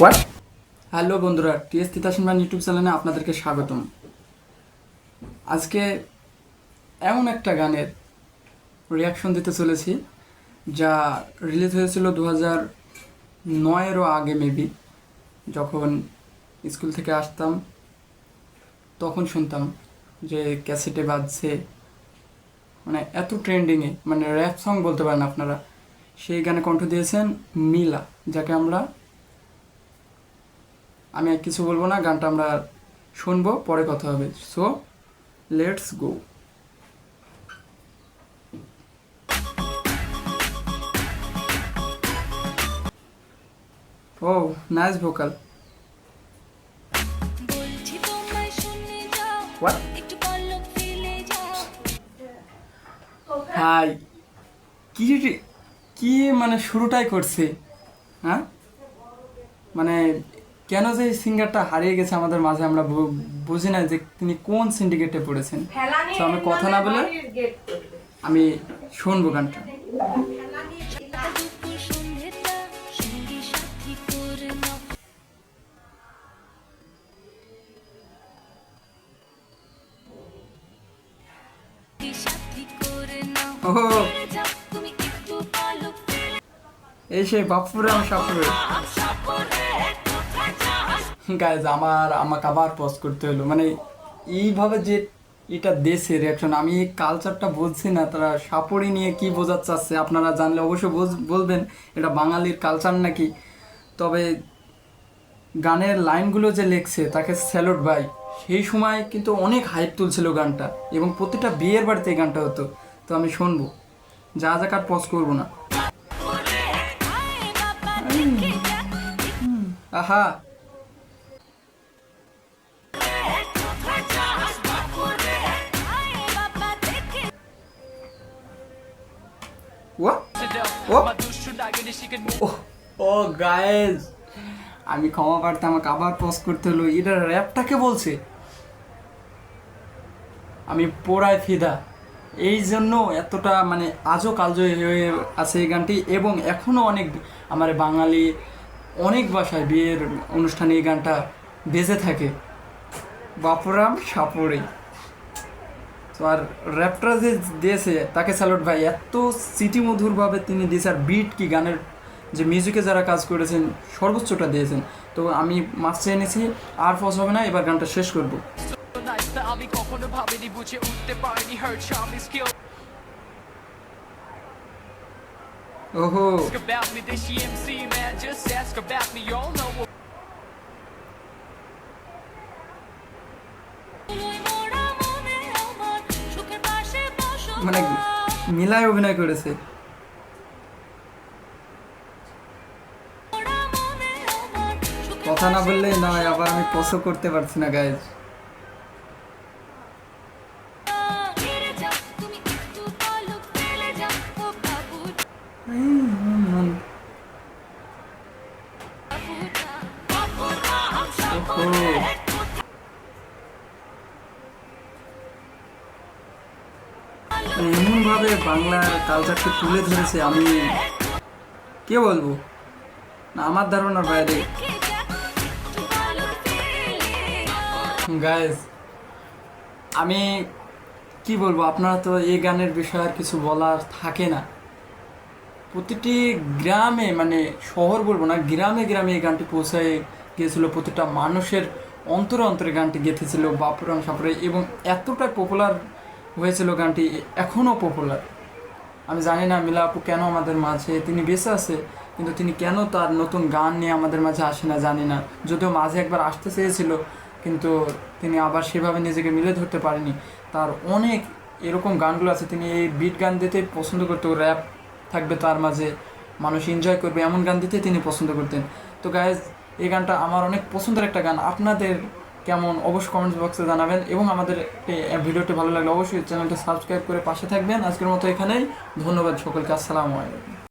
What hello বন্ধুরা, TS তিতাসিনমান YouTube চ্যানেলে আপনাদেরকে স্বাগতম। আজকে এমন একটা গানের রিয়াকশন দিতে চলেছি, যা রিলিজ হয়েছিল দু হাজার নয়েরও আগে মেবি যখন স্কুল থেকে আসতাম, তখন শুনতাম যে ক্যাসেটে বাজছে মানে এত ট্রেন্ডিংয়ে মানে র্যাপ সং বলতে পারেন আপনারা, সেই গানে কণ্ঠ দিয়েছেন মিলা, যাকে আমরা আমি আর কিছু বলব না গানটা আমরা শুনব পরে কথা হবে। So let's go oh nice vocal high কি কি মানে শুরুটাই করছে হ্যাঁ? মানে কেন যে এই সিঙ্গারটা হারিয়ে গেছে আমাদের মাঝে আমরা বুঝি না যে তিনি কোন সিন্ডিকেটে পড়েছেন। তো আমি কথা না বলে আমি শুনব গানটা। এই সেই বাপুরাম সাপুরে। গাইজ আমার আমাকে আবার পজ করতে হলো মানে এইভাবে যে এটা দেশে রিয়াকশন আমি এই কালচারটা বলছি না তারা সাপড়ি নিয়ে কি বোঝাতে চাচ্ছে আপনারা জানলে অবশ্যই বলবেন এটা বাঙালির কালচার নাকি তবে গানের লাইনগুলো যে লেখছে তাকে স্যালুট ভাই সেই সময় কিন্তু অনেক হাইপ তুলছিল গানটা এবং প্রতিটা বিয়ের বাড়িতে গানটা হতো তো আমি শুনব যা যা কার পজ করব না আহা ও ও ও গায়েস আমি ক্ষমা পারতে আমাকে আবার পোস্ট করতে হলো। এটা র্যাপটাকে বলছে। আমি পোড়ায় ফিদা। এই জন্য এতটা মানে আজও কালজয়ী হয়ে আছে এই গানটি, এবং এখনও অনেক আমার বাঙালি, অনেক বাসায় বিয়ের অনুষ্ঠানে এই গানটা বেজে থাকে। বাপুরাম সাপুরে। তো আর র্যাপটা যে দিয়েছে, তাকে স্যালুট ভাই। এত স্মৃতিমধুরভাবে তিনি দিয়েছে, আর বিট কি গানের যে মিউজিকে যারা কাজ করেছেন, সর্বোচ্চটা দিয়েছেন। তো আমি মাস্টার এনেছি আর ফস হবে না, এবার গানটা শেষ করব। আমি কখনো ভাবিনি বুঝে উঠতে পারিনি hurt charming skill ওহো। মানে মিলায় অভিনয় করেছে মনে কথা না বললেই নয় আবার আমি পছন্দ করতে পারছি না গাইজ ফিরে যাও তুমি একটু পলক ফেলে যাও ও বাবু ওহো এমন ভাবে বাংলার কালচারকে তুলে ধরেছে আমি কে বলব? না, আমার ধারণার বাইরে। গাইজ আমি কি বলব, আপনারা তো এই গানের বিষয়ে আর কিছু বলার থাকে না। প্রতিটি গ্রামে মানে শহর বলব না, গ্রামে গ্রামে এই গানটি পৌঁছায় গিয়েছিল। প্রতিটা মানুষের অন্তরে অন্তরে গানটি গেঁথেছিল, বাপুরাম সাপুরে এবং এতটা পপুলার হয়েছিল গানটি এখনও পপুলার আমি জানি না মিলা আপু কেন আমাদের মাঝে, তিনি বেঁচে আছে, কিন্তু তিনি কেন তার নতুন গান নিয়ে আমাদের মাঝে আসে না জানি না। যদিও মাঝে একবার আসতে চেয়েছিল, কিন্তু তিনি আবার সেভাবে নিজেকে মিলে ধরতে পারেনি। তার অনেক এরকম গানগুলো আছে, তিনি এই বিট গান দিতে পছন্দ করতো র্যাপ থাকবে তার মাঝে, মানুষ এনজয় করবে এমন গান দিতে তিনি পছন্দ করতেন। তো গায়েজ এই গানটা আমার অনেক পছন্দের একটা গান। আপনাদের কেমন, অবশ্যই কমেন্টস বক্সে জানাবেন এবং আমাদের ভিডিওটি ভালো লাগলে অবশ্যই চ্যানেলটা সাবস্ক্রাইব করে পাশে থাকবেন। আজকের মতো এখানেই। ধন্যবাদ সকলকে। আসসালামু আলাইকুম।